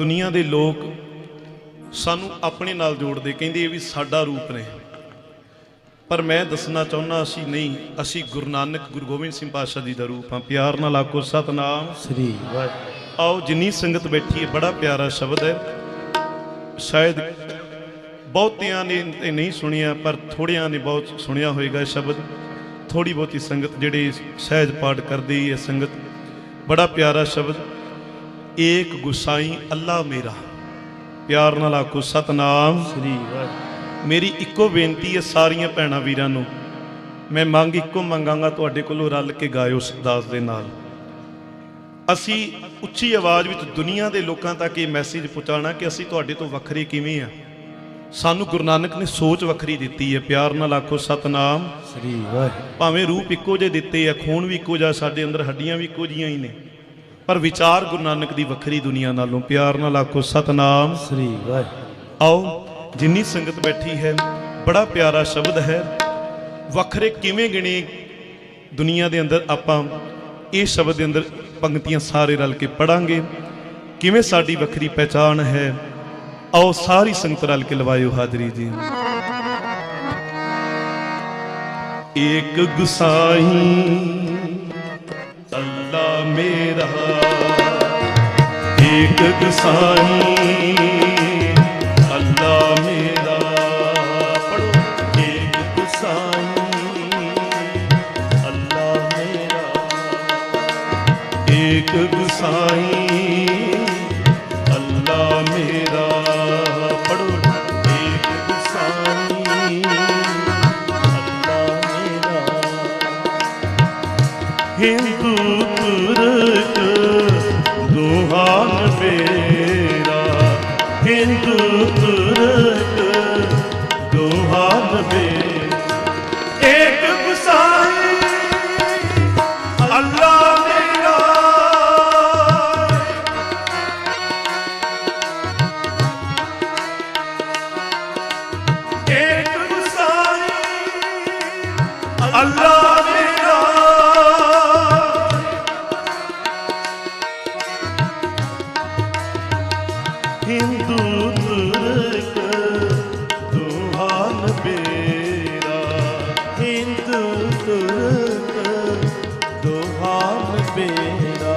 ਦੁਨੀਆ ਦੇ ਲੋਕ ਸਾਨੂੰ ਆਪਣੇ ਨਾਲ ਜੋੜਦੇ ਕਹਿੰਦੇ ਇਹ ਵੀ ਸਾਡਾ ਰੂਪ ਨੇ। ਪਰ ਮੈਂ ਦੱਸਣਾ ਚਾਹੁੰਦਾ ਅਸੀਂ ਨਹੀਂ ਅਸੀਂ ਗੁਰੂ ਨਾਨਕ ਗੁਰੂ ਗੋਬਿੰਦ ਸਿੰਘ ਪਾਤਸ਼ਾਹ ਜੀ ਦਾ ਰੂਪ ਹਾਂ। ਪਿਆਰ ਨਾਲ ਆਖੋ ਸਤਨਾਮ। ਸ੍ਰੀ ਵਾਹਿਗੁਰੂ। ਆਓ ਜਿੰਨੀ ਸੰਗਤ ਬੈਠੀ ਹੈ ਬੜਾ ਪਿਆਰਾ ਸ਼ਬਦ ਹੈ। ਸ਼ਾਇਦ ਬਹੁਤਿਆਂ ਨੇ ਇਹ ਨਹੀਂ ਸੁਣਿਆ ਪਰ ਥੋੜਿਆਂ ਨੇ ਬਹੁਤ ਸੁਣਿਆ ਹੋਵੇਗਾ ਇਹ ਸ਼ਬਦ। ਥੋੜੀ ਬਹੁਤੀ ਸੰਗਤ ਜਿਹੜੇ ਸਹਿਜ ਪਾਠ ਕਰਦੀ ਹੈ ਸੰਗਤ ਬੜਾ ਪਿਆਰਾ ਸ਼ਬਦ। ਏਕ ਗੁਸਾਈ ਅੱਲਾ ਮੇਰਾ। ਪਿਆਰ ਨਾਲ ਆਖੋ ਸਤਨਾਮ। ਸ੍ਰੀ ਵਾਹਿਗੁਰੂ। ਮੇਰੀ ਇੱਕੋ ਬੇਨਤੀ ਹੈ ਸਾਰੀਆਂ ਭੈਣਾਂ ਵੀਰਾਂ ਨੂੰ। ਮੈਂ ਮੰਗ ਇੱਕੋ ਮੰਗਾਂਗਾ ਤੁਹਾਡੇ ਕੋਲੋਂ ਰਲ ਕੇ ਗਾਇਓ ਉਸ ਦਾਸ ਦੇ ਨਾਲ। ਅਸੀਂ ਉੱਚੀ ਆਵਾਜ਼ ਵਿੱਚ ਦੁਨੀਆ ਦੇ ਲੋਕਾਂ ਤੱਕ ਇਹ ਮੈਸੇਜ ਪਹੁੰਚਾਉਣਾ ਕਿ ਅਸੀਂ ਤੁਹਾਡੇ ਤੋਂ ਵੱਖਰੇ ਕਿਵੇਂ ਆ। ਸਾਨੂੰ ਗੁਰੂ ਨਾਨਕ ਨੇ ਸੋਚ ਵੱਖਰੀ ਦਿੱਤੀ ਹੈ। ਪਿਆਰ ਨਾਲ ਆਖੋ ਸਤਨਾਮ। ਸ੍ਰੀ ਵਾਹਿਗੁਰੂ। ਭਾਵੇਂ ਰੂਪ ਇੱਕੋ ਜਿਹੇ ਦਿੱਤੇ ਆ ਖੂਨ ਵੀ ਇੱਕੋ ਜਿਹਾ ਸਾਡੇ ਅੰਦਰ ਹੱਡੀਆਂ ਵੀ ਇੱਕੋ ਜਿਹੀਆਂ ਹੀ ਨੇ। ਪਰ ਵਿਚਾਰ ਗੁਰੂ ਨਾਨਕ ਦੀ ਵੱਖਰੀ ਦੁਨੀਆ ਨਾਲੋਂ ਪਿਆਰ ਨਾਲ ਆਖੋ ਸਤਨਾਮ। ਸ੍ਰੀ ਵਾਹਿਗੁਰੂ ਆਓ ਜਿੰਨੀ ਸੰਗਤ ਬੈਠੀ ਹੈ ਬੜਾ ਪਿਆਰਾ ਸ਼ਬਦ ਹੈ। ਵੱਖਰੇ ਕਿਵੇਂ ਗਿਣੇ ਦੁਨੀਆ ਦੇ ਅੰਦਰ ਆਪਾਂ ਇਹ ਸ਼ਬਦ ਦੇ ਅੰਦਰ ਪੰਕਤੀਆਂ ਸਾਰੇ ਰਲ ਕੇ ਪੜਾਂਗੇ? ਕਿਵੇਂ ਸਾਡੀ ਵੱਖਰੀ ਪਹਿਚਾਣ ਹੈ? ਆਓ ਸਾਰੀ ਸੰਗਤ ਰਲ ਕੇ ਲਵਾਇਓ ਹਾਜ਼ਰੀ ਜੀ। ਏਕ ਗੁਸਾਈ ਮੇਰਾ। ਏਕ ਗੁਸਾਈ ਅੱਲਾ ਮੇਰਾ। ਪੜੋ ਏਕ ਗੁਸਾਈ ਅੱਲਾ ਮੇਰਾ। ਏਕ ਗੁਸਾਈ ਅੱਲਾ ਮੇਰਾ। ਪੜੋ ਏਕ ਗੁਸਾਈ ਅੱਲਾ ਮੇਰਾ। ਹਿੰਦੂ ਬੇਰਾ ਹਿੰਦੂ ਤੁਰਕ ਦੁਹਾਨ ਬੇਰਾ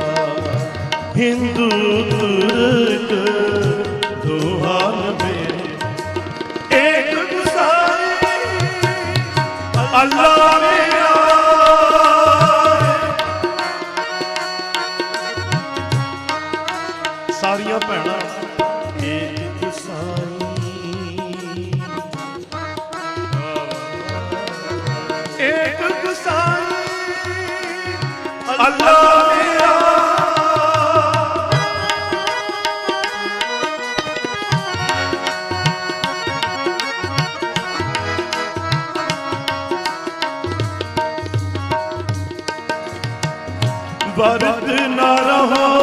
ਹਿੰਦੂ ਤੁਰਕ ਦੁਹਾਨ ਬੇਰਾ ਏਕ ਗੁਸਾਈ ਅੱਲਾ ਮੇਰਾ। ਸਾਰੀਆਂ ਭੈਣਾਂ ਵਰਦ ਨਾ ਰਹੋ।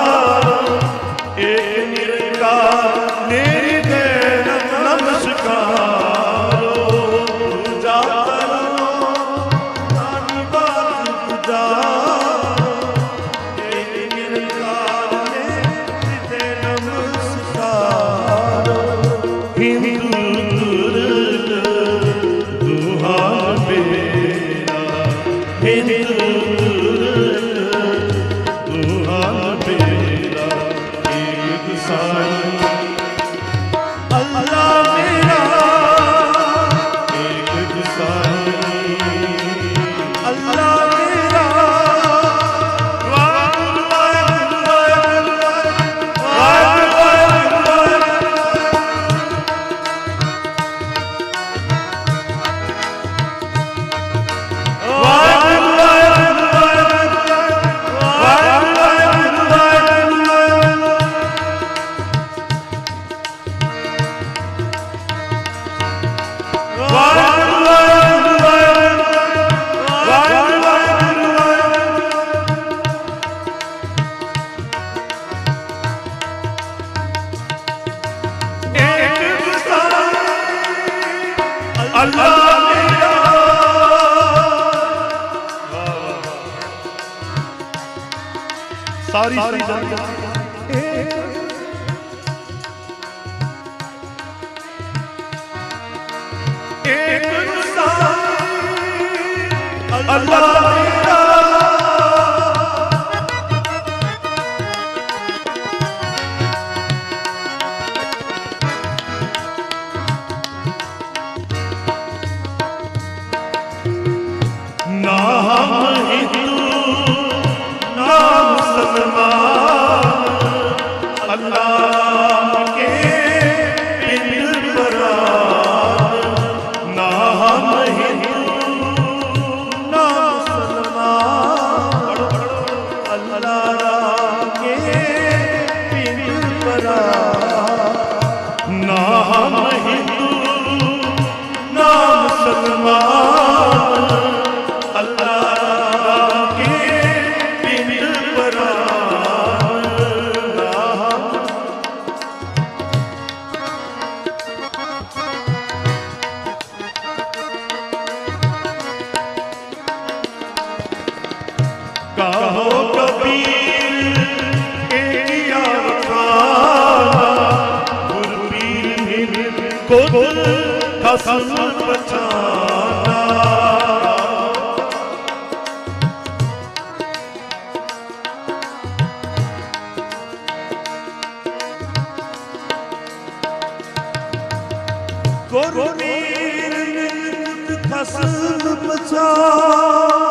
ਸਾਰੀ ਸੰਗਤ। ਇਹ ਏਕ ਅਲਾਹ ਖਸਮ ਪਛਾਨਾ ਗੁਰਪੀਰ ਮਿਲ ਖਸਮ ਪਛਾਨਾ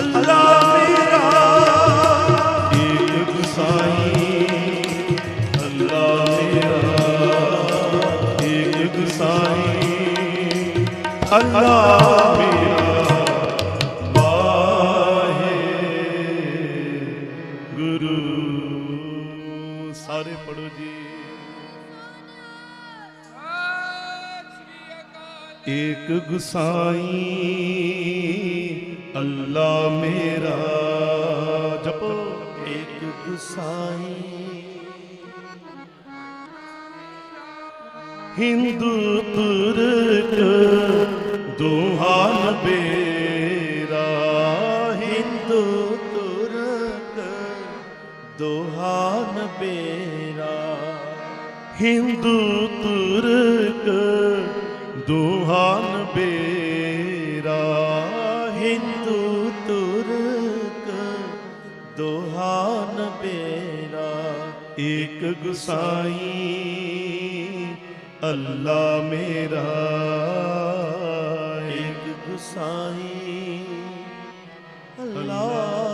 ਅੱਲਾ ਮੇਰਾ ਏਕ ਗੁਸਾਈ ਅੱਲਾ ਮੇਰਾ ਏਕ ਗੁਸਾਈ ਅੱਲਾ ਮੇਰਾ ਜਪੋ ਏਕ ਗੁਸਾਈ ਹਿੰਦੂ ਤੁਰਕ ਦੋਹਾਂ ਬੇਰਾ ਹਿੰਦੂ ਤੁਰਕ ਦੋਹਾਂ ਬੇਰਾ ਹਿੰਦੂ ਤੁਰਕ ਗੁਸਾਈ ਅੱਲਾ ਮੇਰਾ। ਏਕ ਗੁਸਾਈ ਅੱਲਾ